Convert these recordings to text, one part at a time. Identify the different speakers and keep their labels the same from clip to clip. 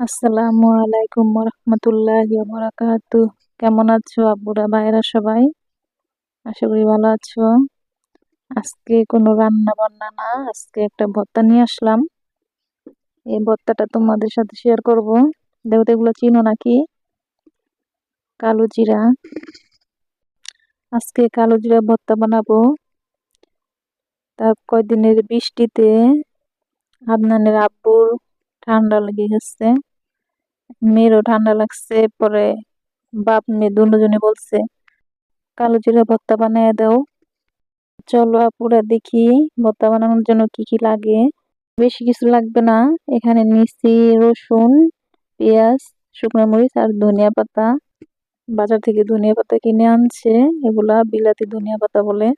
Speaker 1: আসসালামু আলাইকুম রহমতুল্লাহি বারাকাতু কেমন আছো আব্বুরা ভাইরা সবাই? আশা করি ভালো আছো। আজকে কোনো রান্না বান্না না, আজকে একটা ভর্তা নিয়ে আসলাম। এই ভর্তাটা তোমাদের সাথে শেয়ার করব। দেখো তো এগুলো চিনো নাকি? কালো জিরা। আজকে কালো জিরা ভর্তা বানাবো। তার কয়দিনের বৃষ্টিতে, আদনানের আব্বুর ঠান্ডা লেগে গেছে। মেয়েরও ঠান্ডা লাগছে, পরে বাপ মেয়ে দুজনে বলছে, কালো জিরা ভর্তা বানিয়ে দাও। চলো আপুরা দেখি ভর্তা বানানোর জন্য কি কি লাগে। বেশি কিছু লাগবে না। এখানে নিচ্ছি রসুন, পেঁয়াজ, শুকনো মরিচ আর ধনিয়া পাতা। বাজার থেকে ধনিয়া পাতা কিনে আনছে। এগুলা বিলাতি ধনিয়া পাতা বলে।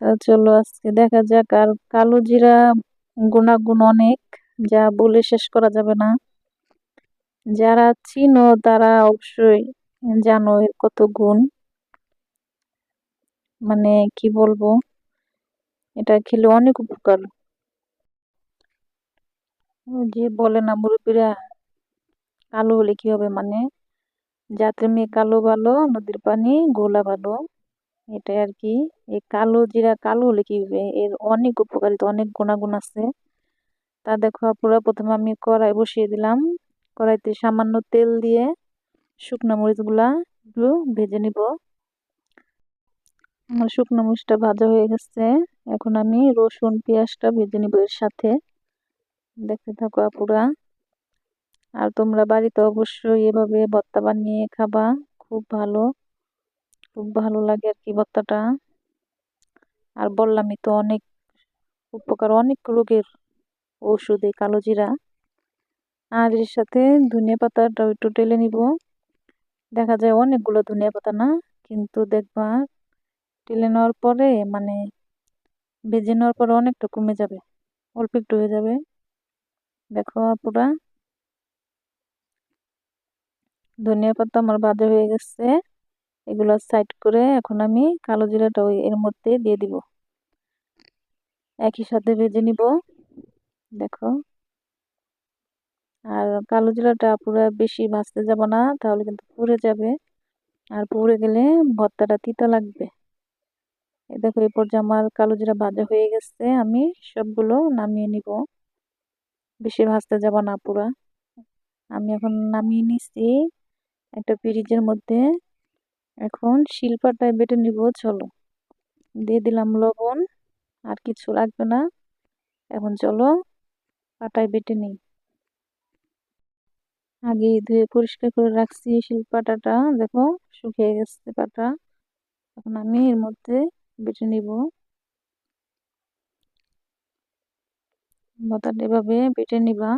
Speaker 1: তা চলো আজকে দেখা যাক। আর কালো জিরা গুণাগুণ অনেক। যা বলে শেষ করা যাবে না। যারা চিনো তারা অবশ্যই জানো এর কত গুণ। মানে কি বলব? এটা খেলে অনেক উপকার। যে বলে না মুরব্বীরা, কালো হলে কি হবে মানে? যাতে মেয়ে কালো ভালো, নদীর পানি গোলা ভালো। এটাই আর কি। এই কালো, জিরা কালো হলে কি হবে? এর অনেক উপকারিতা, অনেক গুণাগুণ আছে। তা দেখো পুরো প্রথমে আমি কড়াই বসিয়ে দিলাম। কড়াইতে সামান্য তেল দিয়ে শুকনো মরিচগুলা একটু ভেজে নিব। আমার শুকনো মরিচটা ভাজা হয়ে গেছে। এখন আমি রসুন, পেঁয়াজটা ভেজে নিব এর সাথে। দেখতে থাকো আপুরা। আর তোমরা বাড়িতে অবশ্যই এভাবে ভর্তা বানিয়ে খাবা। খুব ভালো খুব ভালো লাগে আর কি ভর্তাটা। আর বললামই তো অনেক উপকার, অনেক রোগের ওষুধ কালো জিরা। আর এর সাথে ধনিয়া পাতাটা একটু টেলে নিব। দেখা যায় অনেকগুলো ধনিয়া পাতা না, কিন্তু দেখবা টেলে নেওয়ার পরে মানে ভেজে নেওয়ার পরে অনেকটা কমে যাবে, অল্প একটু হয়ে যাবে। দেখো পুরা ধনিয়া পাতা আমার ভাজা হয়ে গেছে। এগুলো সাইড করে এখন আমি কালো জিরাটা এর মধ্যে দিয়ে দিব। একই সাথে ভেজে নিব। দেখো। আর কালো জিরাটা পুরো বেশি ভাজতে যাব না, তাহলে কিন্তু পুড়ে যাবে। আর পুড়ে গেলে ভর্তাটা তিতা লাগবে। এই দেখো এই পর্যায়ে আমার কালো জিরা ভাজা হয়ে গেছে। আমি সবগুলো নামিয়ে নিব। বেশি ভাজতে যাব না পুরা। আমি এখন নামিয়ে নিছি একটা ফ্রিজের মধ্যে। এখন শিলপাটায় বেটে নিব, চলো। দিয়ে দিলাম লবণ, আর কিছু লাগবে না। এখন চলো পাটায় বেটে নিই। আগে ধুয়ে পরিষ্কার করে রাখছি শিলপাটাটা দেখো শুকিয়ে গেছে পাটা। এখন আমি এর মধ্যে বেটে নিব। এভাবে বেটে নিবা।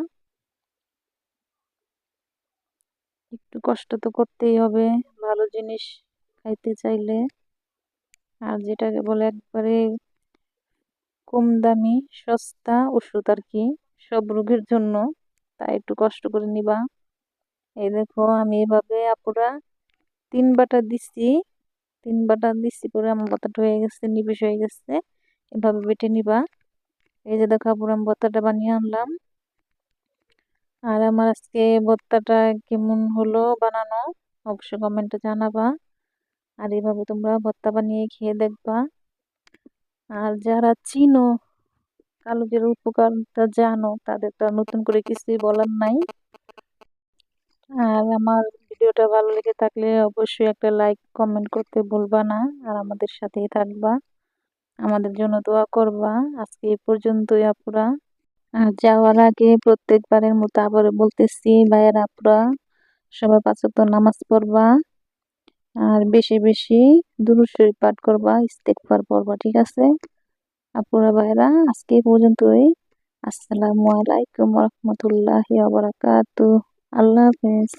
Speaker 1: একটু কষ্ট তো করতেই হবে, ভালো জিনিস খাইতে চাইলে। আর যেটাকে বলে একবারে কম দামি, সস্তা ওষুধ আর কি। সব রোগের জন্য। তাই একটু কষ্ট করে নিবা। এই দেখো, আমি এভাবে আপুরা তিন বাটা দিচ্ছি তিন বাটা দিচ্ছি পরে আমার বাতাটা হয়ে গেছে, নিবেশ হয়ে গেছে। এভাবে বেটে নিবা। এই যে দেখো আপুরা, আমি ভর্তাটা বানিয়ে আনলাম। আর আমার আজকে ভর্তাটা কেমন হলো বানানো অবশ্যই কমেন্টে জানাবা। আর এভাবে তোমরা ভর্তা বানিয়ে খেয়ে দেখবা। আর যারা চিনো কালো জিরার উপকারটা জানো, তাদের তো নতুন করে কিছুই বলার নাই। আর আমার ভিডিওটা ভালো লেগে থাকলে অবশ্যই একটা লাইক, কমেন্ট করতে ভুলবা না, আর আমাদের সাথেই থাকবা। আমাদের জন্য দোয়া করবা। আজকে এই পর্যন্তই, আপুরা। আর যাওয়ার আগে প্রত্যেকবারের মতো আবার বলতেছি, ভাইয়ের, আপুরা, সবাই পাঁচক্ত নামাজ পড়বা। আর বেশি বেশি দুরুদ শরীফ পাঠ করবা ইস্তেকবার পড়বা, ঠিক আছে? আপুরা ভাইরা আজকে পর্যন্তই। আসসালামু আলাইকুম রহমতুল্লাহ আবরাকাতু আল্লাহ হাফেজ।